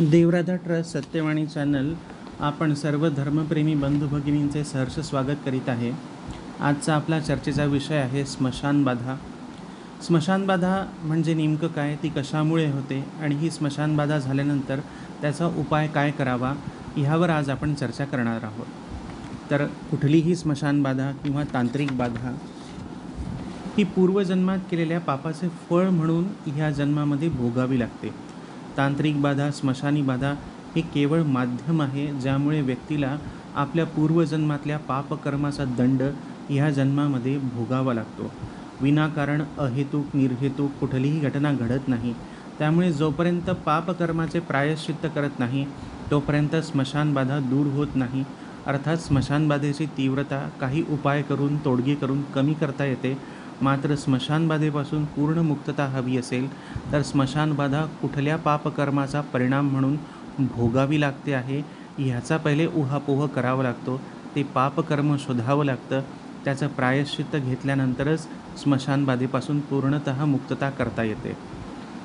देवराधा trust Satyavani channel आपण सर्व धर्मप्रेमी बंधू भगिनींचे सहर्ष स्वागत करीत आहे. आजचा आपला चर्चेचा विषय आहे स्मशानबाधा स्मशानबाधा म्हणजे नेमकं काय? ती कशामुळे होते? आणि ही स्मशानबाधा झाल्यानंतर त्याचा उपाय काय करावा? ह्यावर आज आपण चर्चा करणार आहोत. तर कुठलीही स्मशानबाधा किंवा तांत्रिक बाधा ही पूर्वजन्मात केलेल्या पापाचे फळ म्हणून ह्या जन्मामध्ये भोगावी लागते. तांत्रिक बाधा स्मशानी बाधा हे केवळ माध्यम आहे ज्यामुळे व्यक्तीला आपल्या पूर्वजन्मातल्या पापकर्माचा दंड ह्या जन्मामध्ये भोगावा लागतो. विनाकारण अहेतुक निर्हेतुक कुठलीही घटना घडत नाही. त्यामुळे जोपर्यंत पापकर्माचे प्रायश्चित्त करत नाही तोपर्यंत स्मशानबाधा दूर होत नाही. अर्थात स्मशानबाधेची तीव्रता काही उपाय करून तोडगी करून कमी करता येते. मात्र स्मशानबाधेपासून पूर्ण मुक्तता हवी असेल तर स्मशानबाधा कुठल्या पापकर्माचा परिणाम म्हणून भोगावी लागते आहे ह्याचा पहिले उहापोह करावा लागतो. ते पापकर्म शोधावं लागतं. त्याचं प्रायश्चित्त घेतल्यानंतरच स्मशानबाधेपासून पूर्णतः मुक्तता करता येते.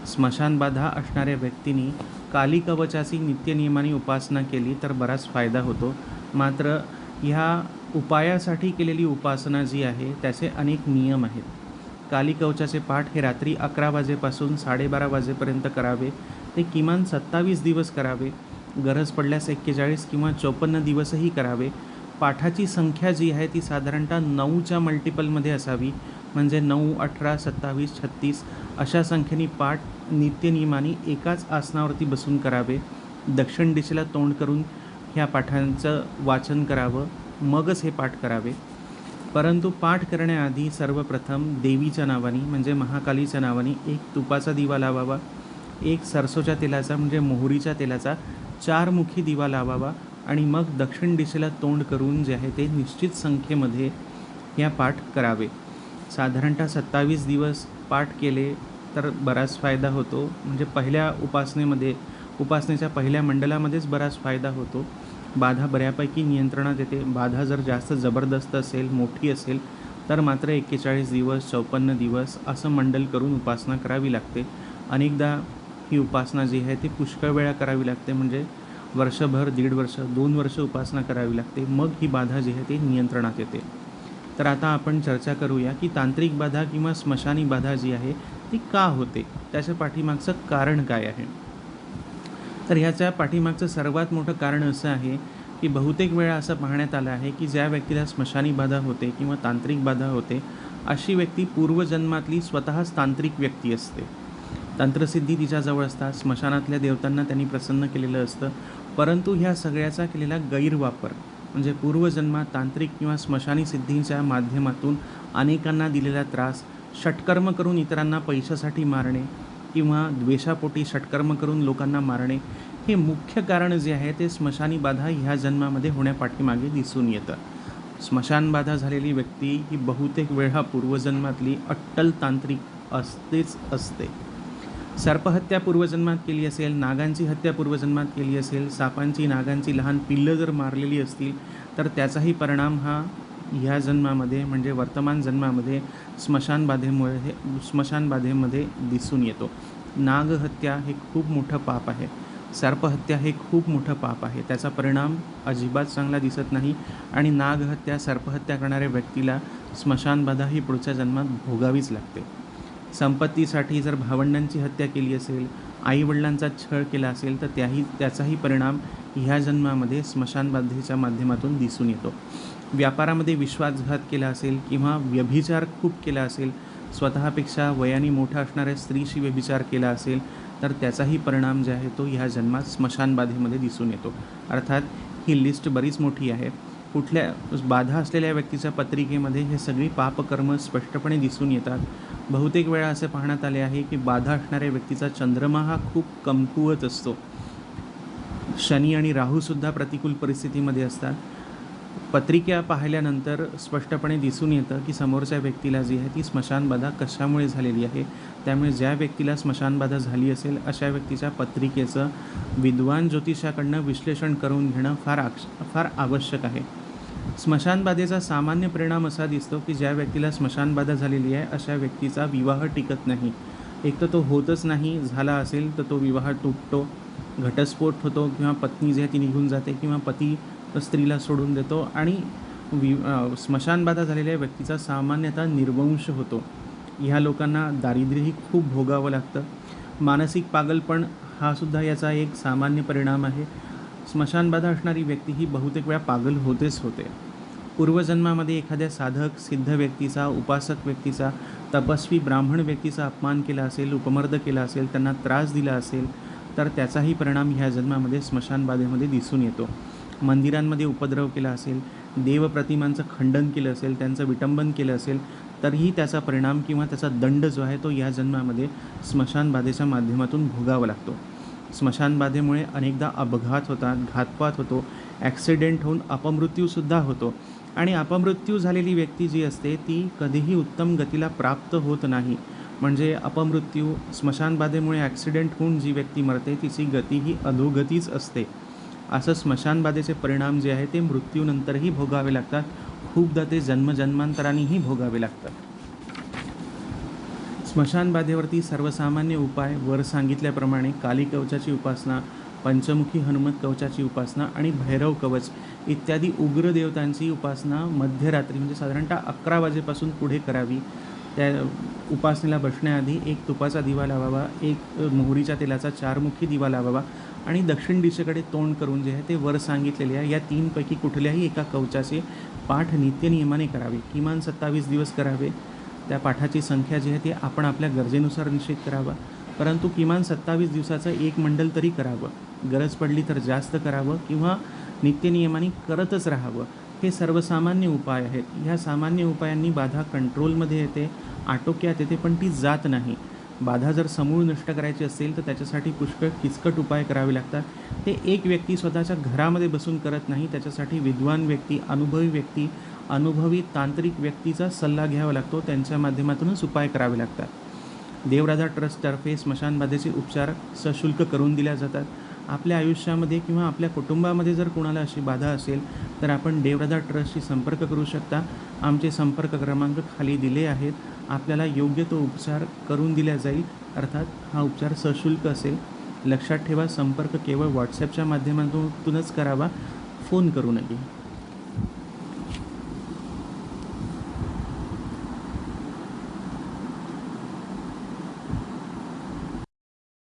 स्मशानबाधा असणाऱ्या व्यक्तींनी काली कवचाची नित्यनियमाने उपासना केली तर बराच फायदा होतो. मात्र ह्या उपायासाठी केलेली उपासना जी आहे त्याचे अनेक नियम आहेत. काली कवचाचे पाठ हे रात्री अकरा वाजेपासून साडेबारा वाजेपर्यंत करावे. ते किमान सत्तावीस दिवस करावे. गरज पडल्यास एक्केचाळीस किंवा चोपन्न दिवसही करावे. पाठाची संख्या जी आहे ती साधारणतः नऊच्या मल्टिपलमध्ये असावी. म्हणजे नऊ अठरा सत्तावीस छत्तीस अशा संख्येने पाठ नित्यनियमाने एकाच आसनावरती बसून करावे. दक्षिण दिशेला तोंड करून ह्या पाठांचं वाचन करावं. मगच हे पाठ करावे. परंतु पाठ करण्याआधी सर्वप्रथम देवीच्या नावाने म्हणजे महाकालीच्या नावाने एक तुपाचा दिवा लावावा एक सरसोच्या तेलाचा म्हणजे मोहरीच्या तेलाचा चारमुखी दिवा लावावा आणि मग दक्षिण दिशेला तोंड करून जे आहे ते निश्चित संख्येमध्ये या पाठ करावे. साधारणतः सत्तावीस दिवस पाठ केले तर बराच फायदा होतो. म्हणजे पहिल्या उपासनेमध्ये उपासनेच्या पहिल्या मंडलामध्येच बराच फायदा होतो. बाधा बऱ्यापैकी नियंत्रणात येते. बाधा जर जास्त जबरदस्त असेल मोठी असेल तर मात्र एक्केचाळीस दिवस चौपन्न दिवस असं मंडल करून उपासना करावी लागते. अनेकदा ही उपासना जी आहे ती पुष्कळ वेळा करावी लागते. म्हणजे वर्षभर दीड वर्ष दोन वर्ष उपासना करावी लागते. मग ही बाधा जी आहे ती नियंत्रणात येते. तर आता आपण चर्चा करूया की तांत्रिक बाधा किंवा स्मशानी बाधा जी आहे ती का होते? त्याच्या पाठीमागचं कारण काय आहे? तर ह्याच्या पाठीमागचं सर्वात मोठं कारण असं आहे की बहुतेक वेळा असं पाहण्यात आलं आहे की ज्या व्यक्तीला स्मशानी बाधा होते किंवा तांत्रिक बाधा होते अशी व्यक्ती पूर्वजन्मातली स्वतःच तांत्रिक व्यक्ती असते. तंत्रसिद्धी तिच्याजवळ असतात स्मशानातल्या देवतांना त्यांनी प्रसन्न केलेलं असतं परंतु ह्या सगळ्याचा केलेला गैरवापर म्हणजे पूर्वजन्मात तांत्रिक किंवा स्मशानी सिद्धींच्या माध्यमातून अनेकांना दिलेला त्रास षटकर्म करून इतरांना पैशासाठी मारणे किंवा द्वेषापोटी षटकर्म करून लोकांना मारणे हे मुख्य कारण जे आहे ते स्मशानी बाधा ह्या जन्मामध्ये होण्यापाठीमागे दिसून येतं. स्मशानबाधा झालेली व्यक्ती ही बहुतेक वेळा पूर्वजन्मातली अट्टल तांत्रिक असतेच असते. सर्पहत्या पूर्वजन्मात केली असेल नागांची हत्या पूर्वजन्मात केली असेल सापांची नागांची लहान पिल्लं जर मारलेली असतील तर त्याचाही परिणाम हा ह्या जन्मामध्ये म्हणजे वर्तमान जन्मामध्ये स्मशानबाधेमुळे हे स्मशानबाधेमध्ये दिसून येतो. नागहत्या हे खूप मोठं पाप आहे. सर्पहत्या हे खूप मोठं पाप आहे. त्याचा परिणाम अजिबात चांगला दिसत नाही आणि नागहत्या सर्पहत्या करणाऱ्या व्यक्तीला स्मशानबाधा ही पुढच्या जन्मात भोगावीच लागते. संपत्तीसाठी जर भावंडांची हत्या केली असेल आईवडिलांचा छळ केला असेल तर त्याही त्याचाही परिणाम ह्या जन्मामध्ये स्मशानबाधेच्या माध्यमातून दिसून येतो. व्यापारामध्ये विश्वासघात केला असेल किंवा व्यभिचार खूप केला असेल स्वतःपेक्षा वयाने मोठा असणाऱ्या स्त्रीशी व्यभिचार केला असेल तर त्याचाही परिणाम जे आहे तो ह्या जन्मात स्मशानबाधेमध्ये दिसून येतो. अर्थात ही लिस्ट बरीच मोठी आहे. कुठल्या बाधा असलेल्या व्यक्तीच्या पत्रिकेमध्ये हे सगळी पापकर्म स्पष्टपणे दिसून येतात. बहुतेक वेळा असे पाहण्यात आले आहे की बाधा असणाऱ्या व्यक्तीचा चंद्रमा हा खूप कमकुवत असतो. शनी आणि राहूसुद्धा प्रतिकूल परिस्थितीमध्ये असतात. पत्रिका पाहिल्यानंतर स्पष्टपणे दिसून येतं की समोरच्या व्यक्तीला जी आहे ती स्मशानबाधा कशामुळे झालेली आहे? त्यामुळे ज्या व्यक्तीला स्मशानबाधा झाली असेल अशा व्यक्तीच्या पत्रिकेचं विद्वान ज्योतिषाकडनं विश्लेषण करून घेणं फार आक्ष फार आवश्यक आहे. स्मशानबाधेचा सामान्य परिणाम असा दिसतो की ज्या व्यक्तीला स्मशानबाधा झालेली आहे अशा व्यक्तीचा विवाह टिकत नाही. एक तर तो होतच नाही झाला असेल तर तो विवाह तुटतो घटस्फोट होतो किंवा पत्नी जी आहे ती निघून जाते किंवा पती स्त्रीला सोडून देतो आणि वि स्मशानबाधा झालेल्या व्यक्तीचा सामान्यतः निर्वंश होतो. ह्या लोकांना दारिद्र्यही खूप भोगावं लागतं. मानसिक पागलपण हा सुद्धा याचा एक सामान्य परिणाम आहे. स्मशानबाधा असणारी व्यक्ती ही बहुतेक वेळा पागल होतेच होते. पूर्वजन्मामध्ये एखाद्या साधक सिद्ध व्यक्तीचा उपासक व्यक्तीचा तपस्वी ब्राह्मण व्यक्तीचा अपमान केला असेल उपमर्द केला असेल त्यांना त्रास दिला असेल तर त्याचाही परिणाम ह्या जन्मामध्ये स्मशानबाधेमध्ये दिसून येतो. मंदिरांमध्ये उपद्रव केला असेल देवप्रतिमांचं खंडन केलं असेल त्यांचं विटंबन केलं असेल तरीही त्याचा परिणाम किंवा त्याचा दंड जो आहे तो या जन्मामध्ये स्मशानबाधेच्या माध्यमातून भोगावा लागतो. स्मशानबाधेमुळे अनेकदा अपघात होतात घातपात होतो ॲक्सिडेंट होऊन अपमृत्यूसुद्धा होतो. आणि अपमृत्यू झालेली व्यक्ती जी असते ती कधीही उत्तम गतीला प्राप्त होत नाही. म्हणजे अपमृत्यू स्मशानबाधेमुळे ॲक्सिडेंट होऊन जी व्यक्ती मरते तिची गती ही अधोगतीच असते. असं स्मशानबाधेचे परिणाम जे आहे ते मृत्यूनंतरही भोगावे लागतात. खूपदा ते जन्मजन्मांतरानेही भोगावे लागतात. स्मशानबाधेवरती सर्वसामान्य उपाय वर सांगितल्याप्रमाणे काली कवचाची उपासना पंचमुखी हनुमत कवचाची उपासना आणि भैरव कवच इत्यादी उग्र देवतांची उपासना मध्यरात्री म्हणजे साधारणतः अकरा वाजेपासून पुढे करावी. त्या उपासनेला बसण्याआधी एक तुपाचा दिवा लावावा एक मोहरीच्या तेलाचा चारमुखी दिवा लावावा आणि दक्षिण दिशेकडे तोंड करून जे आहे ते वर सांगितलेले आहे. या तीनपैकी कुठल्याही एका कवचाचे पाठ नित्यनियमाने करावे. किमान सत्तावीस दिवस करावे. त्या पाठाची संख्या जी आहे ती आपण आपल्या गरजेनुसार निश्चित करावा. परंतु किमान सत्तावीस दिवसाचं एक मंडल तरी करावं. गरज पडली तर जास्त करावं किंवा नित्यनियमाने करतच राहावं. हे सर्वसामान्य उपाय आहेत. ह्या सामान्य उपायांनी बाधा कंट्रोलमध्ये येते आटोक्यात येते पण ती जात नाही. बाधा जर समूळ नष्ट करायची असेल तर त्याच्यासाठी पुष्कळ किचकट उपाय करावे लागतात. ते एक व्यक्ती स्वतःच्या घरामध्ये बसून करत नाही त्याच्यासाठी विद्वान व्यक्ती अनुभवी व्यक्ती अनुभवी तांत्रिक व्यक्तीचा सल्ला घ्यावा लागतो. त्यांच्या माध्यमातूनच उपाय करावे लागतात. देवराजा ट्रस्टतर्फे स्मशानबाधेचे उपचार सशुल्क करून दिल्या जातात. आपल्या आयुष्यामध्ये किंवा आपल्या कुटुंबामध्ये जर कोणाला अशी बाधा असेल तर आपण देवराजा ट्रस्टशी संपर्क करू शकता. आमचे संपर्क क्रमांक खाली दिले आहेत. आपल्याला योग्य तो उपचार करून दिला जाईल. अर्थात हा उपचार सशुल्क असेल. लक्षात ठेवा संपर्क केवळ व्हॉट्सॲपच्या माध्यमातूनच करावा. फोन करू नये